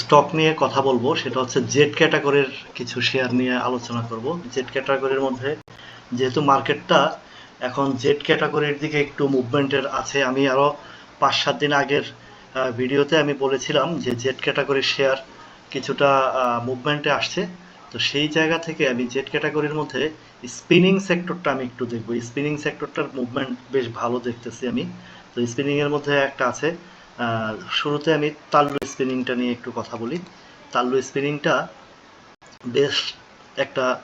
Stock নিয়ে কথা বলব। সেটা হচ্ছে জেড ক্যাটাগরির কিছু শেয়ার নিয়ে আলোচনা করব। জেড ক্যাটাগরির মধ্যে যেহেতু মার্কেটটা এখন জেড ক্যাটাগরির দিকে একটু মুভমেন্টের আছে, আমি আরও পাঁচ সাত দিন আগের ভিডিওতে আমি বলেছিলাম যে জেড ক্যাটাগরির শেয়ার কিছুটা মুভমেন্টে আসছে। তো সেই জায়গা থেকে আমি জেড ক্যাটাগরির মধ্যে স্পিনিং সেক্টরটা আমি একটু দেখব। স্পিনিং সেক্টরটার মুভমেন্ট বেশ ভালো দেখতেছি আমি। তো স্পিনিংয়ের মধ্যে একটা আছে। শুরুতে আমি তাল্লু স্পিনিংটা নিয়ে একটু কথা বলি। তাল্লু স্পিনিংটা বেশ একটা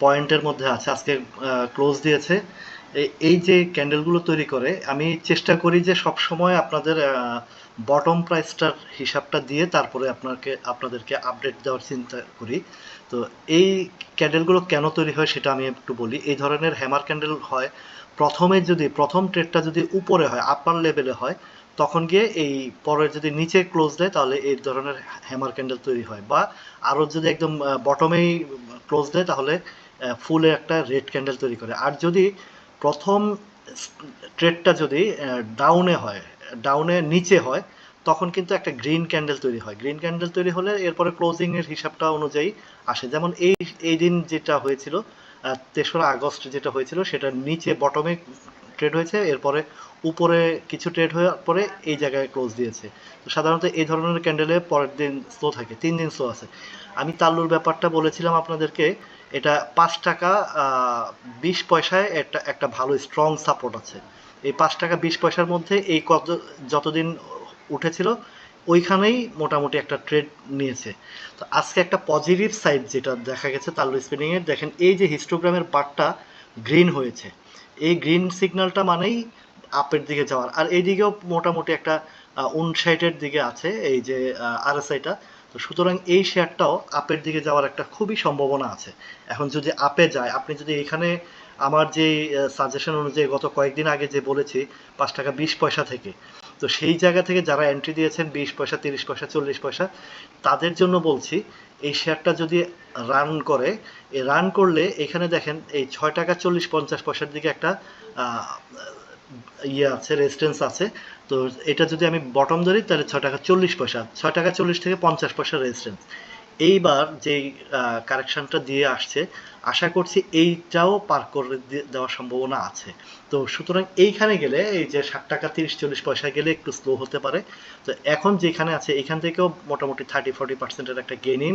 পয়েন্টের মধ্যে আছে, আজকে ক্লোজ দিয়েছে। এই- যে ক্যান্ডেলগুলো তৈরি করে, আমি চেষ্টা করি যে সব সময় আপনাদের বটম প্রাইসটার হিসাবটা দিয়ে তারপরে আপনাকে, আপনাদেরকে আপডেট দেওয়ার চিন্তা করি। তো এই ক্যান্ডেলগুলো কেন তৈরি হয় সেটা আমি একটু বলি। এই ধরনের হ্যামার ক্যান্ডেল হয় প্রথমে যদি, প্রথম ট্রেডটা যদি উপরে হয় আপার লেভেলে হয় তখন গিয়ে এই পরের যদি নিচে ক্লোজ দেয়, তাহলে এই ধরনের হ্যামার ক্যান্ডেল তৈরি হয়। বা আরও যদি একদম বটমেই ক্লোজ দেয়, তাহলে ফুলে একটা রেড ক্যান্ডেল তৈরি করে। আর যদি প্রথম ট্রেডটা যদি ডাউনে হয় ডাউনে নিচে হয়, তখন কিন্তু একটা গ্রিন ক্যান্ডেল তৈরি হয়। গ্রিন ক্যান্ডেল তৈরি হলে এরপরে ক্লোজিং এর হিসাবটা অনুযায়ী আসে। যেমন এই এই দিন যেটা হয়েছিল তেসরা আগস্ট যেটা হয়েছিল সেটা নিচে বটমে ট্রেড হয়েছে, এরপরে উপরে কিছু ট্রেড হওয়ার পরে এই জায়গায় ক্লোজ দিয়েছে। তো সাধারণত এই ধরনের ক্যান্ডেলে পরের দিন স্লো থাকে, তিন দিন স্লো আছে। আমি তাল্লুর ব্যাপারটা বলেছিলাম আপনাদেরকে, এটা পাঁচ টাকা বিশ পয়সায় একটা একটা ভালো স্ট্রং সাপোর্ট আছে। এই পাঁচ টাকা বিশ পয়সার মধ্যে এই কত, যতদিন উঠেছিল, ওইখানেই মোটামুটি একটা ট্রেড নিয়েছে। তো আজকে একটা পজিটিভ সাইড যেটা দেখা গেছে তাল্লু স্পিনিংয়ের দেখেন এই যে হিস্টোগ্রামের বারটা গ্রিন হয়েছে। এই গ্রিন সিগন্যালটা মানেই আপের দিকে যাওয়ার। আর এইদিকেও মোটামুটি একটা উনসাইটের দিকে আছে এই যে আরএসআইটা। তো সুতরাং এই শেয়ারটাও আপের দিকে যাওয়ার একটা খুবই সম্ভাবনা আছে। এখন যদি আপে যায়, আপনি যদি এখানে আমার যে সাজেশন অনুযায়ী গত কয়েকদিন আগে যে বলেছি, পাঁচ টাকা বিশ পয়সা থেকে, তো সেই জায়গা থেকে যারা এন্ট্রি দিয়েছেন, বিশ পয়সা, তিরিশ পয়সা, চল্লিশ পয়সা, তাদের জন্য বলছি এই শেয়ারটা যদি রান করে, এই রান করলে এখানে দেখেন এই ছয় টাকা চল্লিশ পঞ্চাশ পয়সার দিকে একটা ইয়ে আছে রেজিস্ট্যান্স আছে। তো এটা যদি আমি বটম ধরি, তাহলে ছয় টাকা চল্লিশ পয়সা, ছয় টাকা চল্লিশ থেকে পঞ্চাশ পয়সা রেজিস্ট্যান্স এইবার যেই কারেকশনটা দিয়ে আসছে, আশা করছি এইটাও পার করে দেওয়ার সম্ভাবনা আছে। তো সুতরাং এইখানে গেলে, এই যে ষাট টাকা, তিরিশ, চল্লিশ পয়সা গেলে একটু স্লো হতে পারে। তো এখন যেখানে আছে, এখান থেকেও মোটামুটি থার্টি ফোর্টি পার্সেন্টের একটা গেনিং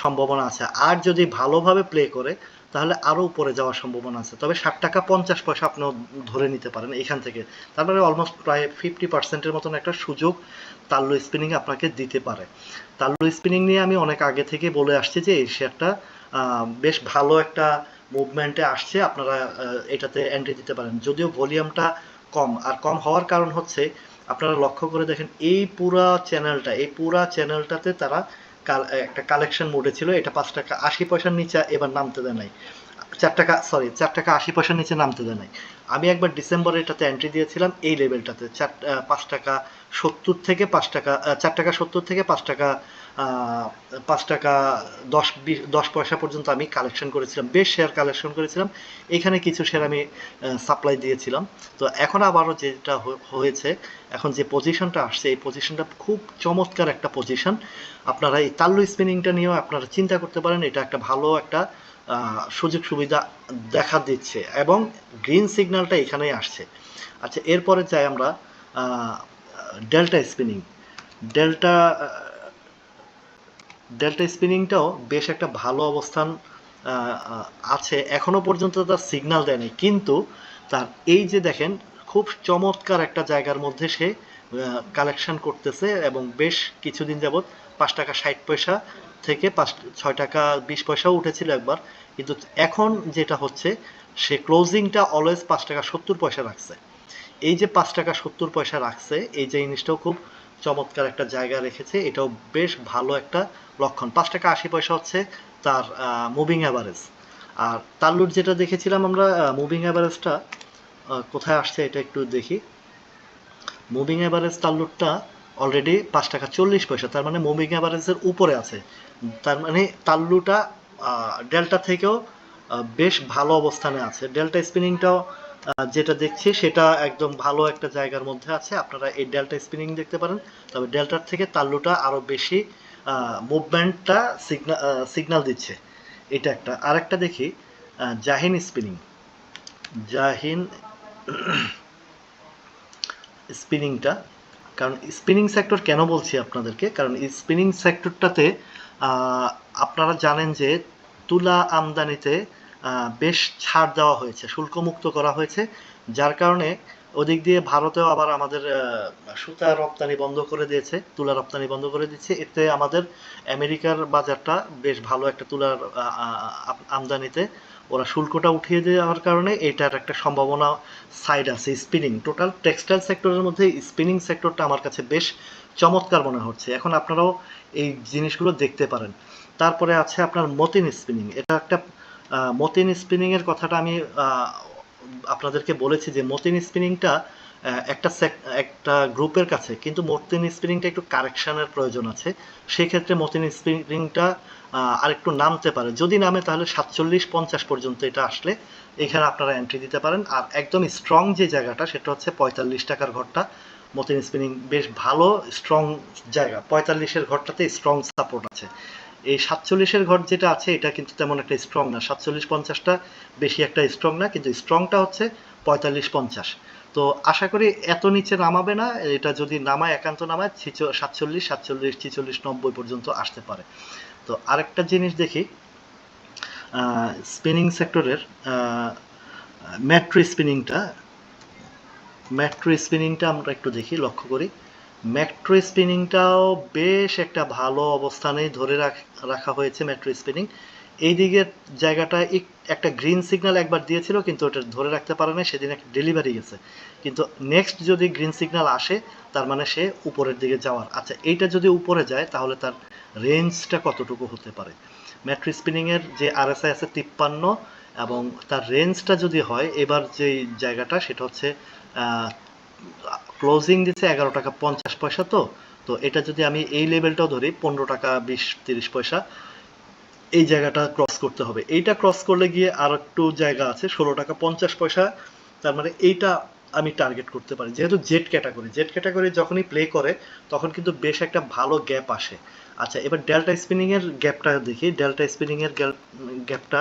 সম্ভাবনা আছে। আর যদি ভালোভাবে প্লে করে তাহলে আরও উপরে যাওয়ার সম্ভাবনা আছে। তবে ষাট টাকা পঞ্চাশ পয়সা আপনিও ধরে নিতে পারেন এখান থেকে। তারপরে অলমোস্ট প্রায় ফিফটি পার্সেন্টের মতন একটা সুযোগ তাল্লু স্পিনিং আপনাকে দিতে পারে। তাল্লু স্পিনিং নিয়ে আমি অনেক আগে থেকে বলে আসছি যে এই শেয়ারটা বেশ ভালো একটা মুভমেন্টে আসছে, আপনারা এটাতে এন্ট্রি দিতে পারেন। যদিও ভলিউমটা কম। আর কম হওয়ার কারণ হচ্ছে, আপনারা লক্ষ্য করে দেখেন, এই পুরা চ্যানেলটা এই পুরা চ্যানেলটাতে তারা একটা কালেকশন মোডে ছিল, এটা পাঁচ টাকা আশি পয়সার নিচে এবার নামতে দেয় নাই। চার টাকা সরি চার টাকা আশি পয়সার নিচে নামতে দেয় নাই। আমি একবার ডিসেম্বরে এটাতে এন্ট্রি দিয়েছিলাম, এই লেভেলটাতে চার পাঁচ টাকা সত্তর থেকে পাঁচ টাকা চার টাকা সত্তর থেকে পাঁচ টাকা পাঁচ টাকা দশ দশ পয়সা পর্যন্ত আমি কালেকশন করেছিলাম, বেশ শেয়ার কালেকশন করেছিলাম। এখানে কিছু শেয়ার আমি সাপ্লাই দিয়েছিলাম। তো এখন আবারও যেটা হয়েছে, এখন যে পজিশনটা আসছে, এই পজিশনটা খুব চমৎকার একটা পজিশন আপনারা এই তাল্লু স্পিনিংটা নিয়েও আপনারা চিন্তা করতে পারেন, এটা একটা ভালো একটা সুযোগ সুবিধা দেখা দিচ্ছে এবং গ্রিন সিগন্যালটা এখানেই আসছে। আচ্ছা এরপরে যাই আমরা ডেল্টা স্পিনিং ডেল্টা ডেল্টা স্পিনিংটাও বেশ একটা ভালো অবস্থান আছে। এখনও পর্যন্ত তার সিগন্যাল দেয়নি, কিন্তু তার এই যে দেখেন, খুব চমৎকার একটা জায়গার মধ্যে সে কালেকশন করতেছে এবং বেশ কিছুদিন যাবত পাঁচ টাকা ষাট পয়সা থেকে পাঁচ, ছয় টাকা, বিশ পয়সাও উঠেছিল একবার। কিন্তু এখন যেটা হচ্ছে, সে ক্লোজিংটা অলওয়েজ পাঁচ টাকা সত্তর পয়সা রাখছে। এই যে পাঁচ টাকা সত্তর পয়সা রাখছে, এই যে জিনিসটাও খুব চমৎকার একটা জায়গা রেখেছে, এটাও বেশ ভালো একটা লক্ষণ। পাঁচ টাকা আশি পয়সা হচ্ছে তার মুভিং অ্যাভারেজ আর তাল্লুর যেটা দেখেছিলাম আমরা মুভিং অ্যাভারেজটা কোথায় আসছে এটা একটু দেখি। মুভিং অ্যাভারেজ তাল্লুরটা অলরেডি পাঁচ টাকা চল্লিশ পয়সা, তার মানে মুভিং অ্যাভারেজের উপরে আছে। তার মানে তাল্লুটা ডেল্টা থেকেও বেশ ভালো অবস্থানে আছে। ডেল্টা স্পিনিংটাও যেটা দেখছি সেটা একদম ভালো একটা জায়গার মধ্যে আছে। আপনারা এই ডেল্টা স্পিনিং দেখতে পারেন। তবে ডেল্টার থেকে তাল্লুটা আরও বেশি মুভমেন্টটা সিগনাল সিগন্যাল দিচ্ছে। এটা একটা। আরেকটা দেখি জাহিন স্পিনিং। জাহিন স্পিনিংটা, কারণ স্পিনিং সেক্টর কেন বলছি আপনাদেরকে? কারণ স্পিনিং সেক্টরটাতে আপনারা জানেন যে তুলা আমদানিতে বেশ ছাড় দেওয়া হয়েছে, শুল্কমুক্ত করা হয়েছে, যার কারণে ওদিক দিয়ে ভারতেও আবার আমাদের সুতা রপ্তানি বন্ধ করে দিয়েছে, তুলা রপ্তানি বন্ধ করে দিচ্ছে। এতে আমাদের আমেরিকার বাজারটা বেশ ভালো একটা তুলার আমদানিতে ওরা শুল্কটা উঠিয়ে দেওয়ার কারণে এটার একটা সম্ভাবনা সাইড আছে স্পিনিং টোটাল টেক্সটাইল সেক্টরের মধ্যে স্পিনিং সেক্টরটা আমার কাছে বেশ চমৎকার মনে হচ্ছে। এখন আপনারাও এই জিনিসগুলো দেখতে পারেন। তারপরে আছে আপনার মতিন স্পিনিং এটা একটা মতিন স্পিনিং এর কথাটা আমি আপনাদেরকে বলেছি যে মতিন স্পিনিংটা একটা একটা গ্রুপের কাছে। কিন্তু মতিন স্পিনিংটা একটু কারেকশনের প্রয়োজন আছে। সেই ক্ষেত্রে মতিন স্পিনিংটা আরেকটু নামতে পারে। যদি নামে তাহলে সাতচল্লিশ পঞ্চাশ পর্যন্ত এটা আসলে এখানে আপনারা এন্ট্রি দিতে পারেন। আর একদম স্ট্রং যে জায়গাটা, সেটা হচ্ছে পঁয়তাল্লিশ টাকার ঘরটা। মতিন স্পিনিং বেশ ভালো স্ট্রং জায়গা। পঁয়তাল্লিশের ঘরটাতে স্ট্রং সাপোর্ট আছে। এই সাতচল্লিশের ঘর যেটা আছে, এটা কিন্তু তেমন একটা স্ট্রং না। সাতচল্লিশ পঞ্চাশটা বেশি একটা স্ট্রং না, কিন্তু স্ট্রংটা হচ্ছে পঁয়তাল্লিশ পঞ্চাশ। তো আশা করি এত নিচে নামাবে না, এটা যদি নামায়, একান্ত নামায় সাতচল্লিশ সাতচল্লিশ, ছিচল্লিশ, নব্বই পর্যন্ত আসতে পারে। তো আরেকটা জিনিস দেখি স্পিনিং সেক্টরের ম্যাট্রি স্পিনিংটা ম্যাট্রো স্পিনিংটা আমরা একটু দেখি, লক্ষ্য করি। ম্যাট্রো স্পিনিংটাও বেশ একটা ভালো অবস্থানেই ধরে রাখ- হয়েছে ম্যাট্রো স্পিনিং এই দিকের জায়গাটা এক- একটা গ্রিন সিগন্যাল একবার দিয়েছিল, কিন্তু ওটা ধরে রাখতে পারে না সেদিন একটা ডেলিভারি গেছে। কিন্তু নেক্সট যদি গ্রিন সিগন্যাল আসে, তার মানে সে উপরের দিকে যাওয়ার। আচ্ছা এইটা যদি উপরে যায়, তাহলে তার রেঞ্জটা কতটুকু হতে পারে? ম্যাট্রি স্পিনিং এর যে আরএসআই আছে তিপ্পান্ন, এবং তার রেঞ্জটা যদি হয়, এবার যে জায়গাটা, সেটা হচ্ছে ক্লোজিং দিচ্ছে এগারো টাকা পঞ্চাশ পয়সা তো তো এটা যদি আমি এই লেভেলটাও ধরি, পনেরো টাকা বিশ তিরিশ পয়সা, এই জায়গাটা ক্রস করতে হবে। এইটা ক্রস করলে গিয়ে আর একটু জায়গা আছে, ষোলো টাকা পঞ্চাশ পয়সা, তার মানে এইটা আমি টার্গেট করতে পারি। যেহেতু জেড ক্যাটাগরি জেড ক্যাটাগরি যখনই প্লে করে, তখন কিন্তু বেশ একটা ভালো গ্যাপ আসে। আচ্ছা এবার ডেল্টা স্পিনিং এর গ্যাপটা দেখি। ডেল্টা স্পিনিং এর গ্যাপটা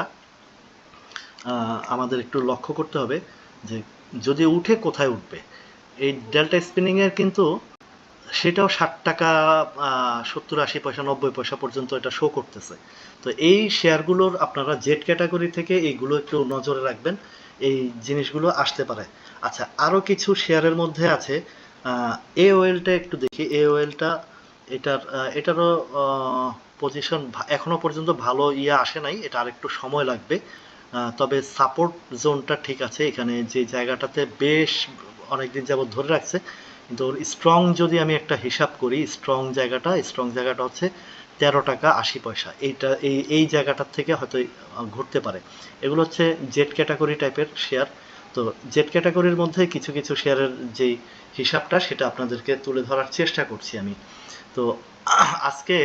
আমাদের একটু লক্ষ্য করতে হবে যে যদি উঠে কোথায় উঠবে? এই ডেল্টা স্পিনিং এর কিন্তু সেটাও ষাট টাকা সত্তর, আশি পয়সা, নব্বই পয়সা পর্যন্ত এটা শো করতেছে। তো এই শেয়ারগুলোর আপনারা জেড ক্যাটাগরি থেকে এইগুলো একটু নজরে রাখবেন, এই জিনিসগুলো আসতে পারে। আচ্ছা আরও কিছু শেয়ারের মধ্যে আছে এ ওয়েলটা একটু দেখি। এ ওয়েলটা এটার এটারও পজিশন এখনও পর্যন্ত ভালো ইয়ে আসে নাই, এটা আরেকটু সময় লাগবে। তবে সাপোর্ট জোনটা ঠিক আছে। এখানে যে জায়গাটাতে বেশ অনেকদিন যাবত ধরে রাখছে কিন্তু স্ট্রং যদি আমি একটা হিসাব করি স্ট্রং জায়গাটা স্ট্রং জায়গাটা হচ্ছে তেরো টাকা আশি পয়সা। এইটা এই এই জায়গাটার থেকে হয়তো ঘুরতে পারে। এগুলো হচ্ছে জেড ক্যাটাগরি টাইপের শেয়ার তো জেড ক্যাটাগরির মধ্যে কিছু কিছু শেয়ারের যে হিসাবটা সেটা আপনাদেরকে তুলে ধরার চেষ্টা করছি আমি। তো আজকে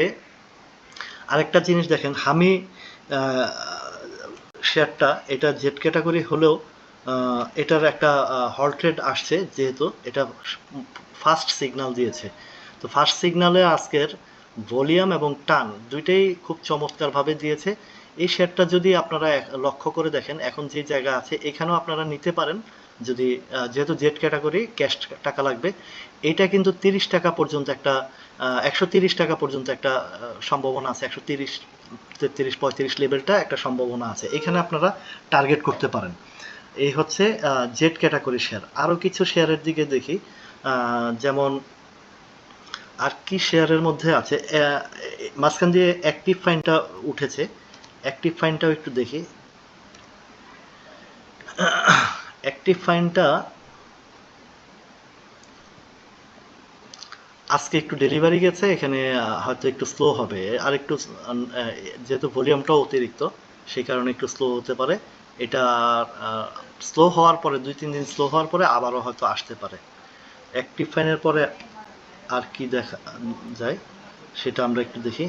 আরেকটা জিনিস দেখেন আহ, শেয়ারটা, এটা জেড ক্যাটাগরি হলেও এটার একটা হল ট্রেড আসছে যেহেতু এটা ফার্স্ট সিগন্যাল দিয়েছে। তো ফার্স্ট সিগন্যালে আজকের ভলিউম এবং টান দুইটাই খুব চমৎকারভাবে দিয়েছে। এই শেয়ারটা যদি আপনারা লক্ষ্য করে দেখেন, এখন যে জায়গা আছে, এখানেও আপনারা নিতে পারেন। যদি যেহেতু জেড ক্যাটাগরি ক্যাশ টাকা লাগবে, এটা কিন্তু তিরিশ টাকা পর্যন্ত একটা একশো টাকা পর্যন্ত একটা সম্ভাবনা আছে, একশো তেত্রিশ পঁয়ত্রিশ লেভেলটা একটা সম্ভাবনা আছে। এখানে আপনারা টার্গেট করতে পারেন। এই হচ্ছে জেড ক্যাটাগরি শেয়ার আরও কিছু শেয়ারের দিকে দেখি। যেমন, আর কি শেয়ারের মধ্যে আছে? মাঝখান দিয়ে অ্যাক্টিভ ফাইনটা উঠেছে। অ্যাক্টিভ ফাইনটাও একটু দেখি। অ্যাক্টিভ ফাইনটা আজকে একটু ডেলিভারি গেছে এখানে হয়তো একটু স্লো হবে। আর একটু যেহেতু ভলিউমটাও অতিরিক্ত সেই কারণে একটু স্লো হতে পারে। এটা স্লো হওয়ার পরে দুই তিন দিন স্লো হওয়ার পরে আবারও হয়তো আসতে পারে। অ্যাক্টিভ ফাইনের পরে আর কি দেখা যায় সেটা আমরা একটু দেখি।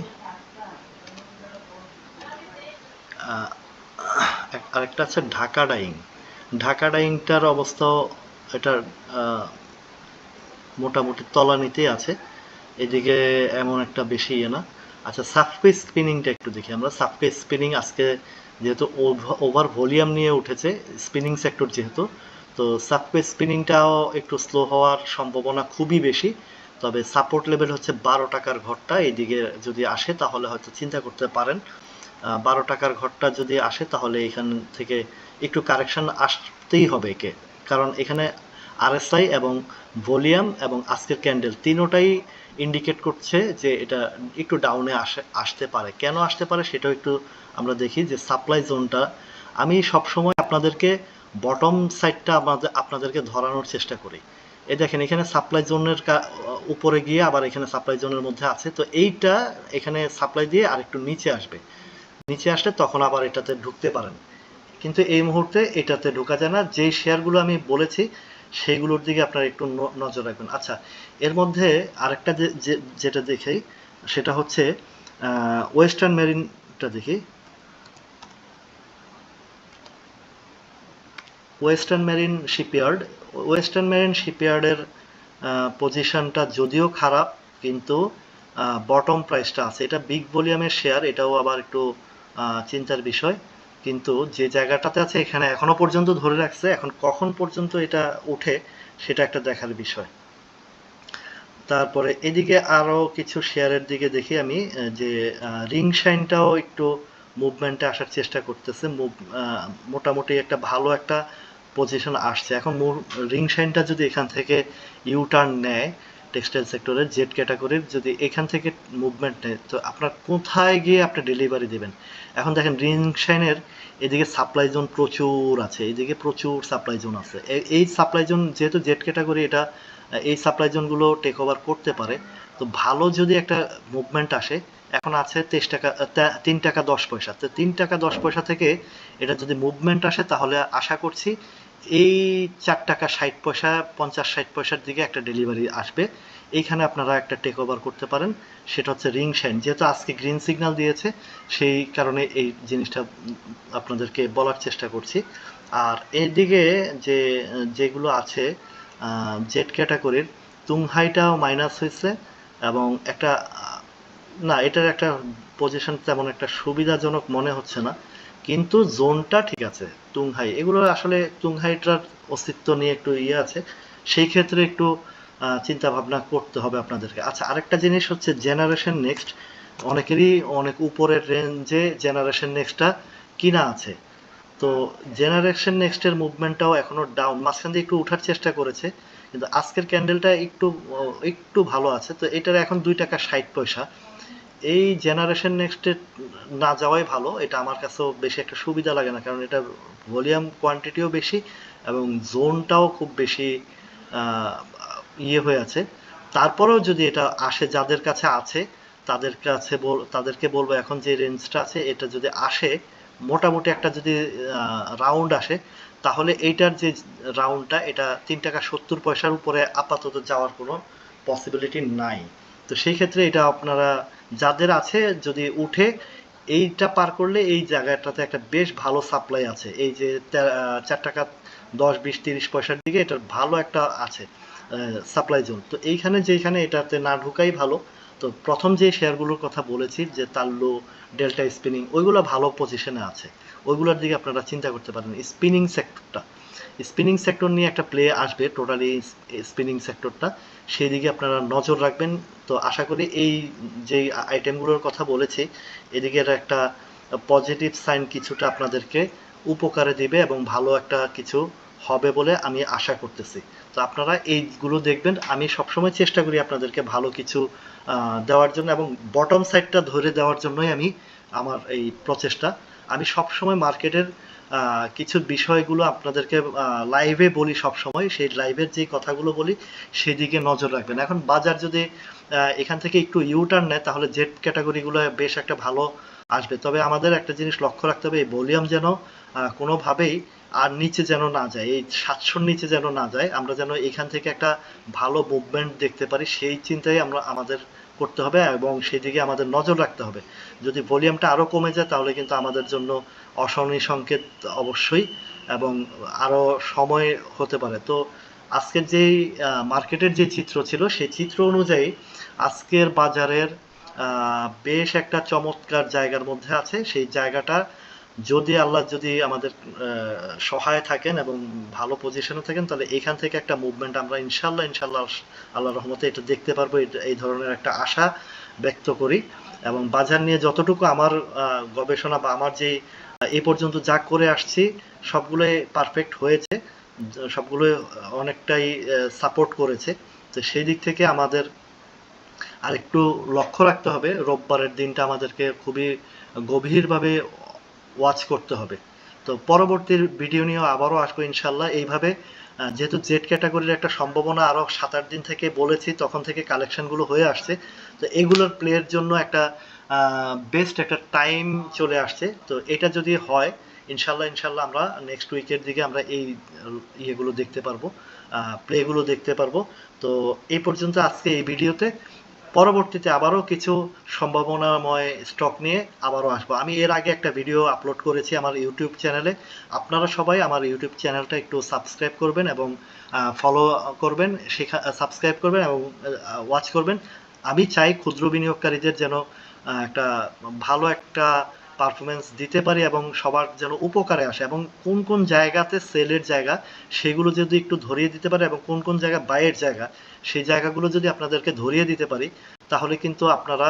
আরেকটা আছে ঢাকা ডাইং ঢাকা ডাইংটার অবস্থাও এটা আহ, মোটামুটি তলানিতেই আছে। এদিকে এমন একটা বেশি ইয়ে না। আচ্ছা সাবপেস স্পিনিংটা একটু দেখি আমরা। সাবপেস স্পিনিং আজকে যেহেতু ওভার ভলিউম নিয়ে উঠেছে স্পিনিং সেক্টর যেহেতু, তো সাবপেস স্পিনিংটাও একটু স্লো হওয়ার সম্ভাবনা খুবই বেশি। তবে সাপোর্ট লেভেল হচ্ছে বারো টাকার ঘরটা। এইদিকে যদি আসে তাহলে হয়তো চিন্তা করতে পারেন। বারো টাকার ঘরটা যদি আসে তাহলে এখান থেকে একটু কারেকশন আসতেই হবে একে। কারণ এখানে আরএসআই এবং ভলিউম এবং আজকের ক্যান্ডেল তিনোটাই ইন্ডিকেট করছে যে এটা একটু ডাউনে আসে, আসতে পারে। কেন আসতে পারে সেটাও একটু আমরা দেখি যে সাপ্লাই জোনটা আমি সবসময় আপনাদেরকে বটম সাইডটা আমাদের, আপনাদেরকে ধরানোর চেষ্টা করি। এই দেখেন, এখানে সাপ্লাই জোনের উপরে গিয়ে আবার এখানে সাপ্লাই জোনের মধ্যে আছে। তো এইটা এখানে সাপ্লাই দিয়ে আর একটু নিচে আসবে। নিচে আসলে তখন আবার এটাতে ঢুকতে পারেন। কিন্তু এই মুহূর্তে এটাতে ঢোকা যায় না। যেই শেয়ারগুলো আমি বলেছি সেইগুলোর দিকে আপনারা একটু নজর রাখবেন। আচ্ছা এর মধ্যে আরেকটা যে যেটা দেখি, সেটা হচ্ছে ওয়েস্টার্ন মেরিনটা দেখি। Western Marine shipyard Western Marine শিপইয়ার্ডের পজিশনটা যদিও খারাপ, কিন্তু বটম প্রাইসটা আছে। এটা বিগ ভলিউমের শেয়ার এটাও আবার একটু চিন্তার বিষয়। কিন্তু যে জায়গাটাতে আছে এখানে এখনও পর্যন্ত ধরে রাখছে, এখন কখন পর্যন্ত এটা উঠে সেটা একটা দেখার বিষয়। তারপরে এদিকে আরও কিছু শেয়ারের দিকে দেখি আমি যে রিং শাইনটাও একটু মুভমেন্টে আসার চেষ্টা করতেছে। মোটামুটি একটা ভালো একটা পজিশন আসছে। এখন রিং শাইনটা যদি এখান থেকে ইউ টার্ন নেয় টেক্সটাইল সেক্টরের জেড ক্যাটাগরির যদি এখান থেকে মুভমেন্ট নেয়, তো আপনার কোথায় গিয়ে আপনি ডেলিভারি দেবেন? এখন দেখেন রিং শাইনের এদিকে সাপ্লাই জোন প্রচুর আছে, এদিকে প্রচুর সাপ্লাই জোন আছে। এই সাপ্লাই জোন যেহেতু জেড ক্যাটাগরি এটা, এই সাপ্লাই জোনগুলো টেক ওভার করতে পারে। তো ভালো যদি একটা মুভমেন্ট আসে, এখন আছে তেইশ টাকা তিন টাকা দশ পয়সা। তো তিন টাকা দশ পয়সা থেকে এটা যদি মুভমেন্ট আসে, তাহলে আশা করছি এই চার টাকা ষাট পয়সা, পঞ্চাশ ষাট পয়সার দিকে একটা ডেলিভারি আসবে। এইখানে আপনারা একটা টেক ওভার করতে পারেন। সেটা হচ্ছে রিং শাইন যেহেতু আজকে গ্রিন সিগন্যাল দিয়েছে, সেই কারণে এই জিনিসটা আপনাদেরকে বলার চেষ্টা করছি। আর এদিকে যে, যেগুলো আছে জেড ক্যাটাগরির তুংহাইটাও মাইনাস হয়েছে এবং একটা, না, এটার একটা পজিশন তেমন একটা সুবিধাজনক মনে হচ্ছে না। কিন্তু জোনটা ঠিক আছে, তুংহাই। এগুলো আসলে তুংহাইটার অস্তিত্ব নিয়ে একটু ইয়ে আছে। সেই ক্ষেত্রে একটু চিন্তা ভাবনা করতে হবে আপনাদেরকে। আচ্ছা আরেকটা জিনিস হচ্ছে জেনারেশন নেক্সট অনেকেরই অনেক উপরের রেঞ্জে জেনারেশন নেক্সটটা কিনা আছে। তো জেনারেশন নেক্সটের মুভমেন্টটাও এখনও ডাউন মাঝখান দিয়ে একটু উঠার চেষ্টা করেছে, কিন্তু আজকের ক্যান্ডেলটা একটু একটু ভালো আছে। তো এটার এখন দুই টাকা ষাট পয়সা। এই জেনারেশন নেক্সটে না যাওয়াই ভালো। এটা আমার কাছেও বেশি একটা সুবিধা লাগে না, কারণ এটা ভলিউম কোয়ান্টিটিও বেশি এবং জোনটাও খুব বেশি ইয়ে হয়ে আছে। তারপরেও যদি এটা আসে যাদের কাছে আছে, তাদের কাছে তাদেরকে বলব এখন যে রেঞ্জটা আছে, এটা যদি আসে, মোটামুটি একটা যদি রাউন্ড আসে, তাহলে এইটার যে রাউন্ডটা এটা তিন টাকা সত্তর পয়সার উপরে আপাতত যাওয়ার কোনো পসিবিলিটি নাই। তো সেই ক্ষেত্রে এটা আপনারা যাদের আছে, যদি উঠে এইটা পার করলে এই জায়গাটাতে একটা বেশ ভালো সাপ্লাই আছে। এই যে চার টাকা দশ, বিশ, তিরিশ পয়সার দিকে এটার ভালো একটা আছে সাপ্লাই জোন তো এইখানে যেখানে এটাতে না ঢুকাই ভালো। তো প্রথম যে শেয়ারগুলোর কথা বলেছি, যে তাল্লো ডেল্টা স্পিনিং ওইগুলো ভালো পজিশনে আছে। ওইগুলোর দিকে আপনারা চিন্তা করতে পারেন স্পিনিং সেক্টরটা স্পিনিং সেক্টর নিয়ে একটা প্লে আসবে টোটালি স্পিনিং সেক্টরটা সেই দিকে আপনারা নজর রাখবেন। তো আশা করি এই যে আইটেমগুলোর কথা বলেছি এদিকের একটা পজিটিভ সাইন কিছুটা আপনাদেরকে উপকারে দিবে এবং ভালো একটা কিছু হবে বলে আমি আশা করতেছি। তো আপনারা এইগুলো দেখবেন। আমি সবসময় চেষ্টা করি আপনাদেরকে ভালো কিছু দেওয়ার জন্য এবং বটম সাইডটা ধরে দেওয়ার জন্যই আমি আমার এই প্রচেষ্টা। আমি সবসময় মার্কেটের কিছু বিষয়গুলো আপনাদেরকে লাইভে বলি সবসময়। সেই লাইভের যে কথাগুলো বলি, সেদিকে নজর রাখবেন। এখন বাজার যদি এখান থেকে একটু ইউটার্ন নেয়, তাহলে জেড ক্যাটাগরিগুলো বেশ একটা ভালো আসবে। তবে আমাদের একটা জিনিস লক্ষ্য রাখতে হবে, এই ভলিউম যেন কোনোভাবেই আর নিচে যেন না যায়, এই সাতশোর নিচে যেন না যায়, আমরা যেন এখান থেকে একটা ভালো মুভমেন্ট দেখতে পারি, সেই চিন্তাই আমরা, আমাদের করতে হবে এবং সেদিকে আমাদের নজর রাখতে হবে। যদি ভলিউমটা আরও কমে যায়, তাহলে কিন্তু আমাদের জন্য অশনি সংকেত অবশ্যই এবং আরও সময় হতে পারে। তো আজকের যেই মার্কেটের যে চিত্র ছিল, সেই চিত্র অনুযায়ী আজকের বাজারের বেশ একটা চমৎকার জায়গার মধ্যে আছে। সেই জায়গাটা যদি আল্লাহ যদি আমাদের সহায় থাকেন এবং ভালো পজিশনে থাকেন, তাহলে এখান থেকে একটা মুভমেন্ট আমরা ইনশাল্লাহ ইনশাল্লাহ আল্লাহ রহমতে এটা দেখতে পারব এই ধরনের একটা আশা ব্যক্ত করি। এবং বাজার নিয়ে যতটুকু আমার গবেষণা বা আমার যে এই পর্যন্ত যা করে আসছি, সবগুলোই পারফেক্ট হয়েছে, সবগুলো অনেকটাই সাপোর্ট করেছে। তো সেই দিক থেকে আমাদের আর একটু লক্ষ্য রাখতে হবে। রোববারের দিনটা আমাদেরকে খুবই গভীরভাবে ওয়াচ করতে হবে। তো পরবর্তী ভিডিও নিয়েও আবারও আসব ইনশাল্লাহ এইভাবে যেহেতু জেড ক্যাটাগরির একটা সম্ভাবনা আরও সাত আট দিন থেকে বলেছি, তখন থেকে কালেকশনগুলো হয়ে আসছে। তো এগুলোর প্লের জন্য একটা বেস্ট একটা টাইম চলে আসছে। তো এটা যদি হয় ইনশাল্লাহ ইনশাল্লাহ আমরা নেক্সট উইকের দিকে আমরা এই ইয়েগুলো দেখতে পারব প্লেগুলো দেখতে পারব। তো এই পর্যন্ত আজকে এই ভিডিওতে পরবর্তীতে আবারও কিছু সম্ভাবনাময় স্টক নিয়ে আবারও আসব। আমি এর আগে একটা ভিডিও আপলোড করেছি আমার ইউটিউব চ্যানেলে আপনারা সবাই আমার ইউটিউব চ্যানেলটা একটু সাবস্ক্রাইব করবেন এবং ফলো করবেন, শেখা সাবস্ক্রাইব করবেন এবং ওয়াচ করবেন। আমি চাই ক্ষুদ্র বিনিয়োগকারীদের যেন একটা ভালো একটা পারফরমেন্স দিতে পারি এবং সবার যেন উপকারে আসে এবং কোন কোন জায়গাতে সেলের জায়গা সেগুলো যদি একটু ধরিয়ে দিতে পারে এবং কোন কোন জায়গা বাইয়ের জায়গা সেই জায়গাগুলো যদি আপনাদেরকে ধরিয়ে দিতে পারি, তাহলে কিন্তু আপনারা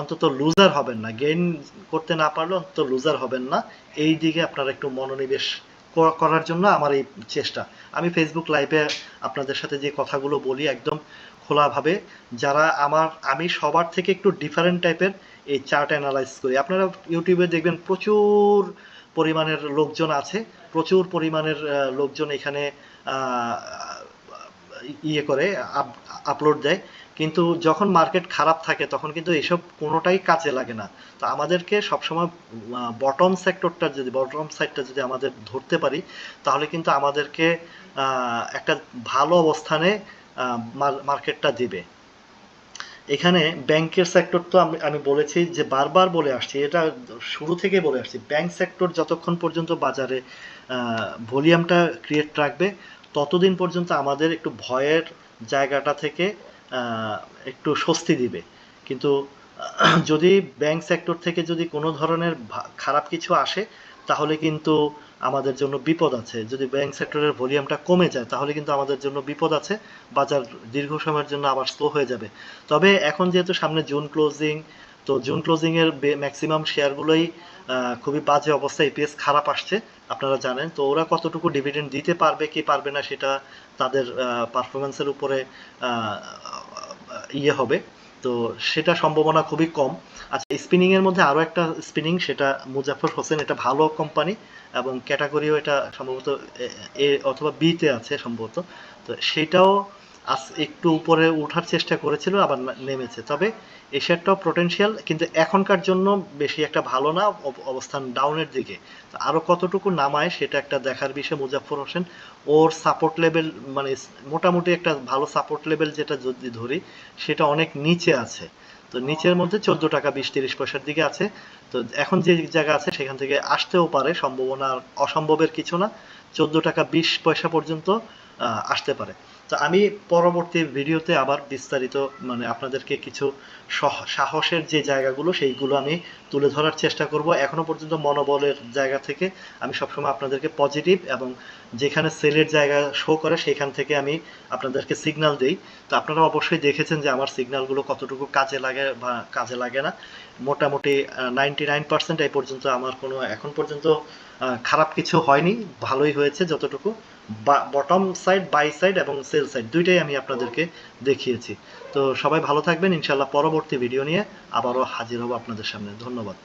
অন্তত লুজার হবেন না। গেইন করতে না পারলে অন্তত লুজার হবেন না। এই দিকে আপনারা একটু মনোনিবেশ করার জন্য আমার এই চেষ্টা। আমি ফেসবুক লাইভে আপনাদের সাথে যে কথাগুলো বলি একদম খোলাভাবে, যারা আমার, আমি সবার থেকে একটু ডিফারেন্ট টাইপের এই চার্ট অ্যানালাইজ করি। আপনারা ইউটিউবে দেখবেন প্রচুর পরিমাণের লোকজন আছে, প্রচুর পরিমাণের লোকজন এখানে ইয়ে করে আপলোড দেয়। কিন্তু যখন মার্কেট খারাপ থাকে, তখন কিন্তু এসব কোনোটাই কাজে লাগে না। তো আমাদেরকে সবসময় বটম সেক্টরটা যদি বটম সাইডটা যদি আমাদের ধরতে পারি, তাহলে কিন্তু আমাদেরকে একটা ভালো অবস্থানে মার্কেটটা দিবে। এখানে ব্যাংকের সেক্টর তো আমি বলেছি যে বারবার বলে আসছি, এটা শুরু থেকে বলে আসছি ব্যাংক সেক্টর যতক্ষণ পর্যন্ত বাজারে ভলিউমটা ক্রিয়েট রাখবে, ততদিন পর্যন্ত আমাদের একটু ভয়ের জায়গাটা থেকে একটু স্বস্তি দিবে। কিন্তু, যদি ব্যাংক সেক্টর থেকে যদি কোনো ধরনের খারাপ কিছু আসে, তাহলে কিন্তু আমাদের জন্য বিপদ আছে। যদি ব্যাংক সেক্টরের ভলিউমটা কমে যায়, তাহলে কিন্তু আমাদের জন্য বিপদ আছে। বাজার দীর্ঘ সময়ের জন্য আবার স্লো হয়ে যাবে। তবে এখন যেহেতু সামনে জুন ক্লোজিং তো জুন ক্লোজিং এর ম্যাক্সিমাম শেয়ারগুলোই খুবই বাজে অবস্থায় ইপিএস খারাপ আসছে, আপনারা জানেন। তো ওরা কতটুকু ডিভিডেন্ড দিতে পারবে, কি পারবে না, সেটা তাদের পারফরমেন্সের উপরে ইয়ে হবে। তো সেটা সম্ভাবনা খুবই কম। আচ্ছা স্পিনিং এর মধ্যে আরও একটা স্পিনিং সেটা মুজাফর হোসেন, এটা ভালো কোম্পানি এবং ক্যাটাগরিও এটা সম্ভবত এ- অথবা বি তে আছে সম্ভবত। তো সেটাও আজ একটু উপরে ওঠার চেষ্টা করেছিল, আবার নেমেছে। তবে এই শেয়ারটাও পোটেনশিয়াল কিন্তু এখনকার জন্য বেশি একটা ভালো না অবস্থান ডাউনের দিকে। তো আরও কতটুকু নামায় সেটা একটা দেখার বিষয় মুজাফর হোসেন। ওর সাপোর্ট লেভেল মানে মোটামুটি একটা ভালো সাপোর্ট লেভেল যেটা যদি ধরি, সেটা অনেক নিচে আছে। তো নিচের মধ্যে চোদ্দ টাকা বিশ তিরিশ পয়সার দিকে আছে। তো এখন যে জায়গা আছে, সেখান থেকে আসতেও পারে, সম্ভাবনা অসম্ভবের কিছু না। চোদ্দ টাকা বিশ পয়সা পর্যন্ত আসতে পারে। তো আমি পরবর্তী ভিডিওতে আবার বিস্তারিত মানে আপনাদেরকে কিছু সহ- সাহসের যে জায়গাগুলো, সেইগুলো আমি তুলে ধরার চেষ্টা করব। এখনও পর্যন্ত মনোবলের জায়গা থেকে আমি সবসময় আপনাদেরকে পজিটিভ এবং যেখানে সেলের জায়গা শো করে, সেখান থেকে আমি আপনাদেরকে সিগনাল দেই। তো আপনারা অবশ্যই দেখেছেন যে আমার সিগনালগুলো কতটুকু কাজে লাগে বা কাজে লাগে না। মোটামুটি নাইনটি নাইন পার্সেন্ট এই পর্যন্ত আমার কোনো, এখন পর্যন্ত খারাপ কিছু হয়নি, ভালোই হয়েছে যতটুকু। বটম সাইড বাই সাইড এবং সেল সাইড দুইটাই আমি আপনাদেরকে দেখিয়েছি। তো সবাই ভালো থাকবেন ইনশাল্লাহ পরবর্তী ভিডিও নিয়ে আবারও হাজির হব আপনাদের সামনে। ধন্যবাদ।